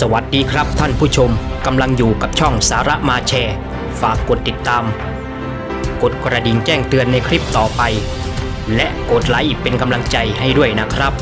สวัสดีครับท่านผู้ชมกำลังอยู่กับช่องสาระมาแชร์ ฝากกดติดตาม กดกระดิ่งแจ้งเตือนในคลิปต่อไป และกดไลค์เป็นกำลังใจให้ด้วยนะครับ